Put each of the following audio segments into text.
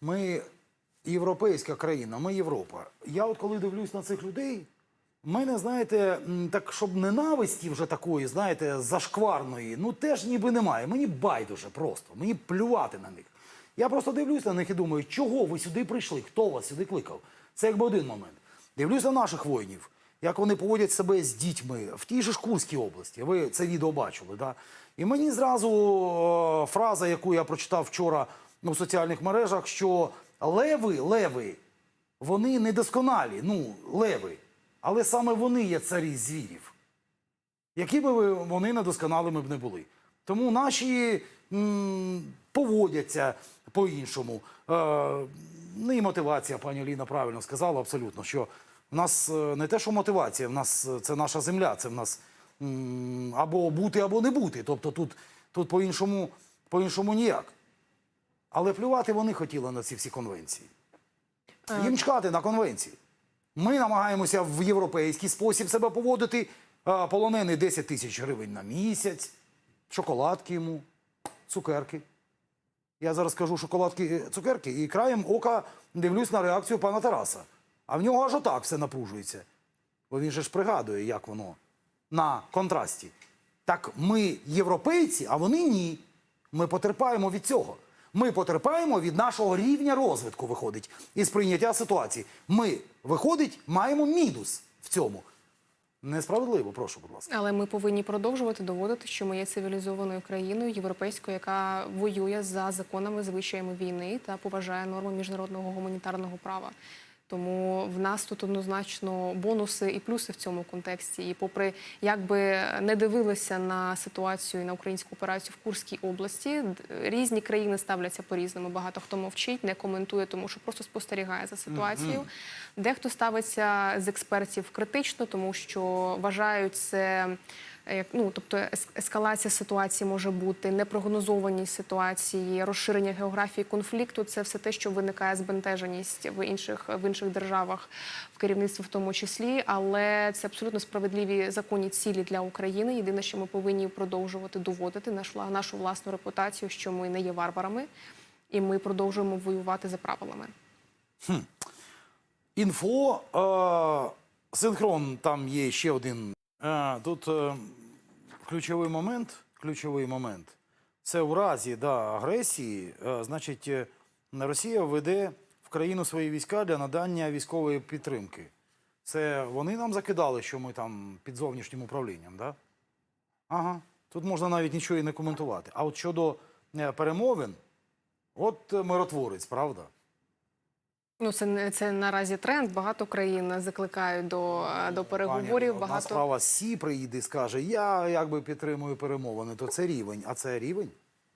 Ми європейська країна, ми Європа. Я от коли дивлюсь на цих людей, в мене, знаєте, так, щоб ненависті вже такої, знаєте, зашкварної, ну теж ніби немає. Мені байдуже просто, мені плювати на них. Я просто дивлюсь на них і думаю, чого ви сюди прийшли? Хто вас сюди кликав? Це якби один момент. Дивлюсь на наших воїнів, як вони поводять себе з дітьми в тій же ж Курській області. Ви це відео бачили, да? І мені зразу фраза, яку я прочитав вчора у соціальних мережах, що леви, леви, вони недосконалі, ну, леви. Але саме вони є царі звірів. Які би вони недосконалими б не були. Тому наші м, поводяться по-іншому. Е, ну і мотивація, пані Ліна правильно сказала абсолютно, що в нас е, не те, що мотивація, в нас е, це наша земля, це в нас м, або бути, або не бути. Тобто тут, тут по-іншому, по-іншому ніяк. Але плювати вони хотіли на ці всі конвенції. Їм чекати на конвенції. Ми намагаємося в європейський спосіб себе поводити. Полонений 10 тисяч гривень на місяць, шоколадки йому, цукерки. Я зараз кажу шоколадки, е, цукерки, і краєм ока дивлюсь на реакцію пана Тараса. А в нього аж отак все напружується. Бо він же ж пригадує, як воно на контрасті. Так ми європейці, а вони ні. Ми потерпаємо від цього. Ми потерпаємо від нашого рівня розвитку, виходить, і сприйняття ситуації. Ми, виходить, маємо мінус в цьому. Несправедливо, прошу, будь ласка. Але ми повинні продовжувати доводити, що ми є цивілізованою країною європейською, яка воює за законами, звичаями війни та поважає норми міжнародного гуманітарного права. Тому в нас тут однозначно бонуси і плюси в цьому контексті. І попри як би не дивилися на ситуацію і на українську операцію в Курській області, різні країни ставляться по-різному. Багато хто мовчить, не коментує, тому що просто спостерігає за ситуацією. Дехто ставиться з експертів критично, тому що вважають це. Е, ну, тобто ес- ескалація ситуації може бути, непрогнозованість ситуації, розширення географії конфлікту це все те, що виникає збентеженість в інших в інших державах, в керівництві в тому числі. Але це абсолютно справедливі законні цілі для України. Єдине, що ми повинні продовжувати доводити нашу нашу власну репутацію, що ми не є варварами, і ми продовжуємо воювати за правилами. Інфо, е, синхрон, там є ще один. Е, тут е, ключовий момент. Ключовий момент. Це у разі да, агресії, е, значить, е, Росія веде в країну свої війська для надання військової підтримки. Це вони нам закидали, що ми там під зовнішнім управлінням, да? Ага. Тут можна навіть нічого і не коментувати. А от щодо е, перемовин, от миротворець, правда? Ну, це не це наразі тренд. Багато країн закликають до, е, до переговорів. Пані, одна багато справа Сі приїде і скаже, я якби підтримую перемовини, то це рівень. А це рівень?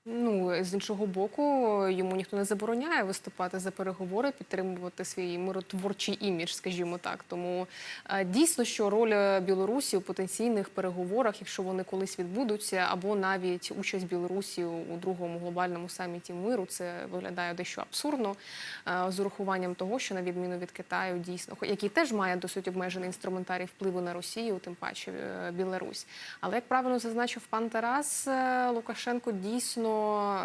Ну з іншого боку, йому ніхто не забороняє виступати за переговори, підтримувати свій миротворчий імідж, скажімо так. Тому е, дійсно, що роль Білорусі у потенційних переговорах, якщо вони колись відбудуться, або навіть участь Білорусі у другому глобальному саміті миру, це виглядає дещо абсурдно е, з урахуванням того, що на відміну від Китаю, дійсно, який теж має досить обмежений інструментарій впливу на Росію, тим паче е, Білорусь. Але як правильно зазначив пан Тарас, Лукашенко дійсно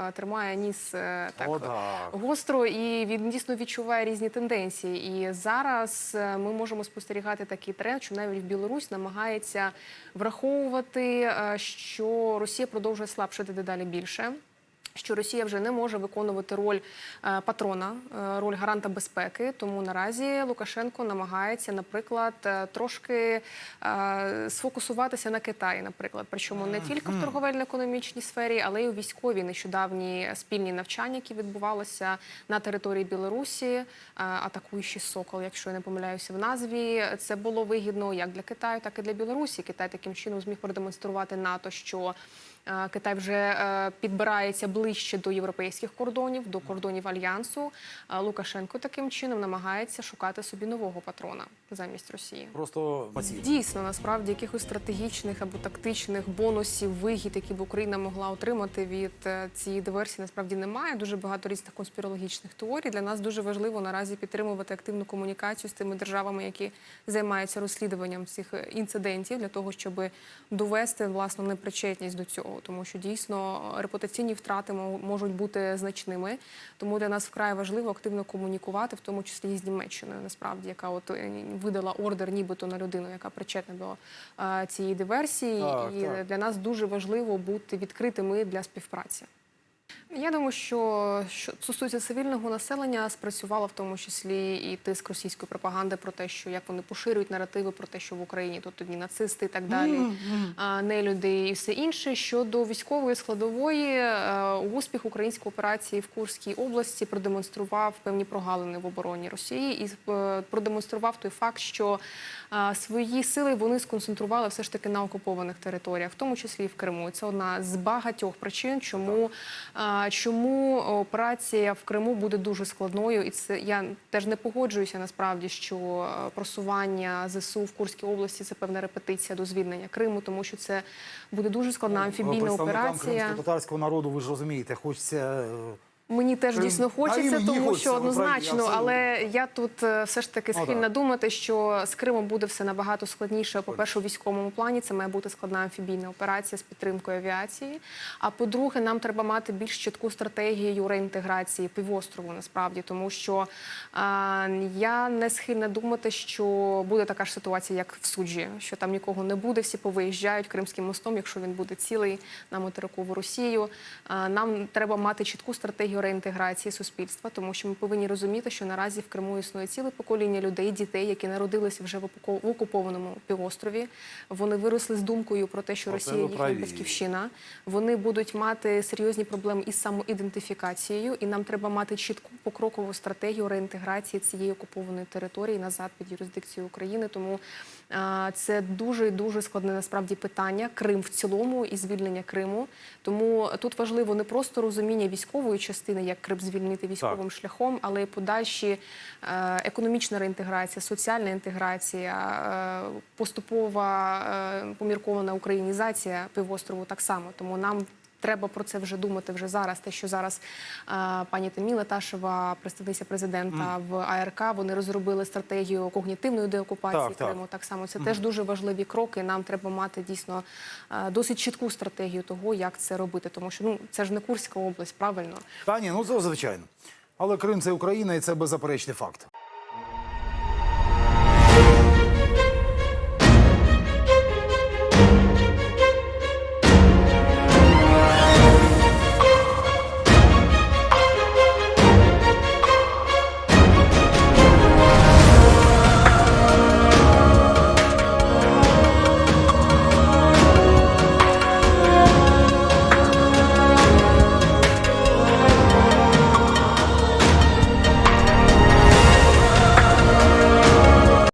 е, тримає ніс е, так О, так. гостро і він дійсно відчуває різні тенденції. І зараз е, ми можемо спостерігати такий тренд, що навіть Білорусь намагається враховувати, що Росія продовжує слабшити дедалі більше. Що Росія вже не може виконувати роль е, патрона, е, роль гаранта безпеки. Тому наразі Лукашенко намагається, наприклад, е, трошки сфокусуватися на Китаї, наприклад, причому не тільки в торговельно-економічній сфері, але й у військовій нещодавні спільні навчання, які відбувалися на території Білорусі, атакуючий сокол, якщо я не помиляюся в назві. Це було вигідно як для Китаю, так і для Білорусі. Китай таким чином зміг продемонструвати НАТО, що Китай вже е, підбирається ближче до європейських кордонів, до кордонів альянсу. Лукашенко таким чином намагається шукати собі нового патрона замість Росії. Просто. Дійсно, насправді якихось стратегічних або тактичних бонусів, вигід, які б Україна могла отримати від е, цієї диверсії, насправді немає. Дуже багато різних конспірологічних теорій. Для нас дуже важливо наразі підтримувати активну комунікацію з тими державами, які займаються розслідуванням цих е, інцидентів, для того, щоб довести власну непричетність до цього. Важливо, тому що дійсно репутаційні втрати мо- можуть бути значними. Тому для нас вкрай важливо активно комунікувати, в тому числі і з Німеччиною, насправді, яка от е, видала ордер, нібито на людину, яка причетна до е, цієї диверсії. Так, і так. для нас дуже важливо бути відкритими для співпраці. Я думаю, що що стосується цивільного населення, спрацювала в тому числі і тиск російської пропаганди про те, що як вони поширюють наративи про те, що в Україні тут одні нацисти і так далі, а, нелюди і все інше. Щодо військової складової, е, успіх української операції в Курській області продемонстрував певні прогалини в обороні Росії і е, продемонстрував той факт, що е, свої сили вони сконцентрували все ж таки на окупованих територіях, в тому числі і в Криму. Це одна з багатьох причин, чому, чому операція в Криму буде дуже складною. І це я теж не погоджуюся насправді, що е, просування ЗСУ в Курській області це певна репетиція до звільнення Криму, тому що це буде дуже складна амфібійна операція. кримсько-татарського народу, ви ж розумієте, хочеться. Е, Мені теж дійсно хочеться, тому що однозначно, але я тут е, все ж таки Ну, схильна думати, що з Кримом буде все набагато складніше. По-перше, у військовому плані це має бути складна амфібійна операція з підтримкою авіації. А по-друге, нам треба мати більш чітку стратегію реінтеграції півострову, насправді, тому що е, я не схильна думати, що буде така ж ситуація, як в суджі, що там нікого не буде, всі повиїжджають Кримським мостом, якщо він буде цілий на материкову Росію. Е, Нам треба мати чітку стратегію реінтеграції суспільства, тому що ми повинні розуміти, що наразі в Криму існує ціле покоління людей, дітей, які народилися вже в окуп- окупованому півострові. Вони виросли з думкою про те, що Росія їхня батьківщина. Вони будуть мати серйозні проблеми із самоідентифікацією, і нам треба мати чітку покрокову стратегію реінтеграції цієї окупованої території назад під юрисдикцію України. Тому а, це дуже дуже складне насправді питання. Крим в цілому і звільнення Криму. Тому тут важливо не просто розуміння військової частини, як Крим звільнити військовим шляхом, але й подальші е, економічна реінтеграція, соціальна інтеграція, е, поступова е, поміркована українізація півострову так само. Тому нам. Треба про це вже думати вже зараз. Те, що зараз е, пані Таміла Ташева, представниця президента в АРК, вони розробили стратегію когнітивної деокупації Так, так. Криму. Так само це теж дуже важливі кроки. Нам треба мати дійсно е, досить чітку стратегію того, як це робити. Тому що ну це ж не Курська область, правильно. Та ні, ну звичайно. Але Крим це Україна, і це беззаперечний факт.